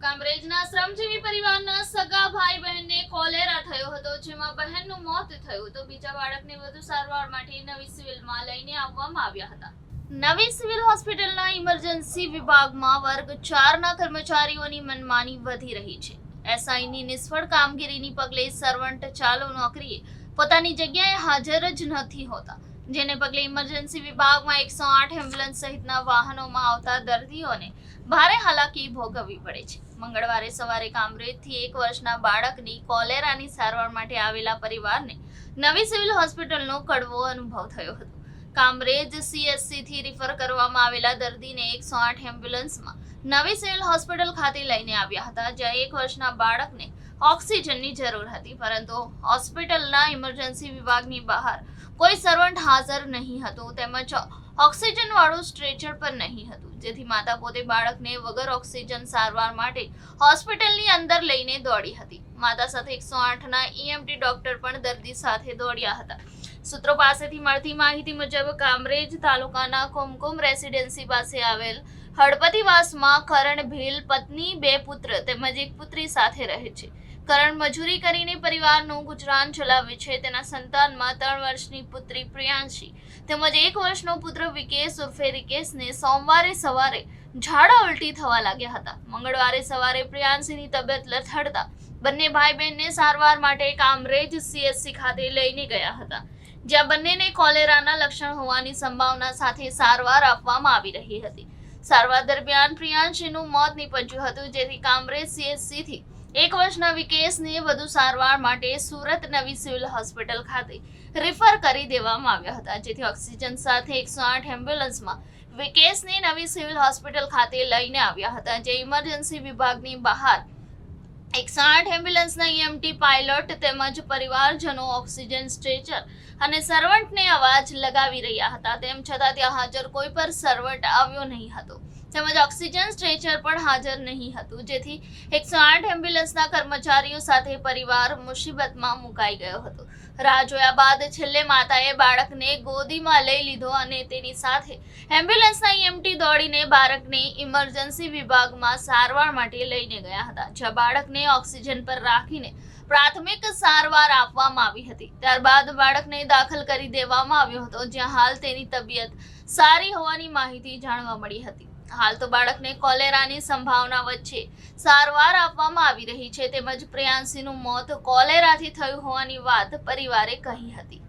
કામરેજના શ્રમજીવી પરિવારના સગા ભાઈ બહેનને કોલેરા થયો હતો, જેમાં બહેનનું મોત થયું તો બીજા બાળકને વધુ સારવાર માટે નવી સિવિલમાં લઈને આવવામાં આવ્યા હતા. નવી સિવિલ હોસ્પિટલના ઇમરજન્સી વિભાગમાં વર્ગ ચારના કર્મચારીઓની મનમાની વધી રહી છે. એસઆઈની નિષ્ફળ કામગીરીની પગલે સર્વન્ટ ચાલુ નોકરીએ પોતાની જગ્યાએ હાજર જ નથી હોતા. જેને પગલે ઇમરજન્સી વિભાગમાં એકસો આઠ એમ્બ્યુલન્સ સહિતના વાહનોમાં આવતા દર્દીઓને ભારે હાલાકી ભોગવવી પડે છે. મંગળવારે સવારે કામરેજથી એક વર્ષના બાળકની કોલેરાની સારવાર માટે આવેલા પરિવારને નવી સિવિલ હોસ્પિટલનો કડવો અનુભવ થયો હતો. કામરેજ સીએસસીથી રિફર કરવામાં આવેલા દર્દીને એકસો આઠ એમ્બ્યુલન્સમાં નવી સિવિલ હોસ્પિટલ ખાતે લઈને આવ્યા હતા, જ્યાં એક વર્ષના બાળકને ઓક્સિજનની જરૂર હતી, પરંતુ હોસ્પિટલના ઇમરજન્સી વિભાગની બહાર કોઈ સર્વન્ટ હાજર નહીં હતું, તેમજ ઓક્સિજન વાળું સ્ટ્રેચર પર નહીં હતું, જેથી માતા પોતે બાળકને વગર ઓક્સિજન સારવાર માટે હોસ્પિટલની અંદર લઈને દોડી હતી. માતા સાથે એકસો આઠના ઈએમટી ડોક્ટર પણ દર્દી સાથે દોડ્યા હતા. સૂત્રો પાસેથી મળતી માહિતી મુજબ, કામરેજ તાલુકાના કુમકુમ રેસિડેન્સી પાસે આવેલ હળપતિવાસમાં કરણ ભીલ પત્ની, બે પુત્ર તેમજ એક પુત્રી સાથે રહે છે. કરણ મજૂરી કરીને પરિવારનું ગુજરાન ચલાવે છે. તેના સંતાનમાં ત્રણ વર્ષની પુત્રી પ્રિયાંશી તેમજ એક વર્ષનો પુત્ર વિકેશ ઉર્ફે રિકેશને સોમવારે સવારે ઝાડા ઉલટી થવા લાગ્યા હતા. મંગળવારે સવારે પ્રિયાંશીની તબિયત લથડતા બંને ભાઈ બહેનને સારવાર માટે કામરેજ સીએસસી ખાતે લઈને ગયા હતા. જ્યાં બંનેને કોલેરાના લક્ષણ હોવાની સંભાવના સાથે સારવાર આપવામાં આવી રહી હતી. સારવાર દરમિયાન પ્રિયાંશીનું મોત નીપજ્યું હતું, જેથી કામરેજ સીએસસી થી એક વર્ષના વિકેશને વધુ સારવાર માટે સુરત નવી સિવિલ હોસ્પિટલ ખાતે રિફર કરી દેવામાં આવ્યા હતા. જેથી ઓક્સિજન સાથે એકસો આઠ એમ્બ્યુલન્સમાં વિકેશને નવી સિવિલ હોસ્પિટલ ખાતે લઈને આવ્યા હતા. જે ઇમરજન્સી વિભાગની બહાર એકસો આઠ એમ્બ્યુલન્સના ઈએમટી પાયલોટ તેમજ પરિવારજનો, ઓક્સિજન સ્ટ્રેચર અને સર્વન્ટને અવાજ લગાવી રહ્યા હતા. તેમ છતાં ત્યાં હાજર કોઈ પર સર્વન્ટ આવ્યો નહીં હતો. તેમજ ઓક્સિજન સ્ટ્રેચર પણ હાજર નહીં હતું. જેથી એકસો આઠ એમ્બ્યુલન્સના કર્મચારીઓ સાથે પરિવાર મુસીબતમાં મુકાઈ ગયો હતો. રાહ જોયા બાદ છેલ્લે માતાએ બાળકને ગોદીમાં લઈ લીધો અને તેની સાથે એમ્બ્યુલન્સના ઈએમટી દોડીને બાળકને ઇમરજન્સી વિભાગમાં સારવાર માટે લઈને ગયા હતા. જ્યાં બાળકને ઓક્સિજન પર રાખીને પ્રાથમિક સારવાર આપવામાં આવી હતી. ત્યારબાદ બાળકને દાખલ કરી દેવામાં આવ્યો હતો, જ્યાં હાલ તેની તબિયત સારી હોવાની માહિતી જાણવા મળી હતી. હાલ તો બાળકને કોલેરાની સંભાવના વચ્ચે સારવાર આપવામાં આવી રહી છે, તેમજ પ્રિયાંશીનું મોત કોલેરાથી થયું હોવાની વાત પરિવારે કહી હતી.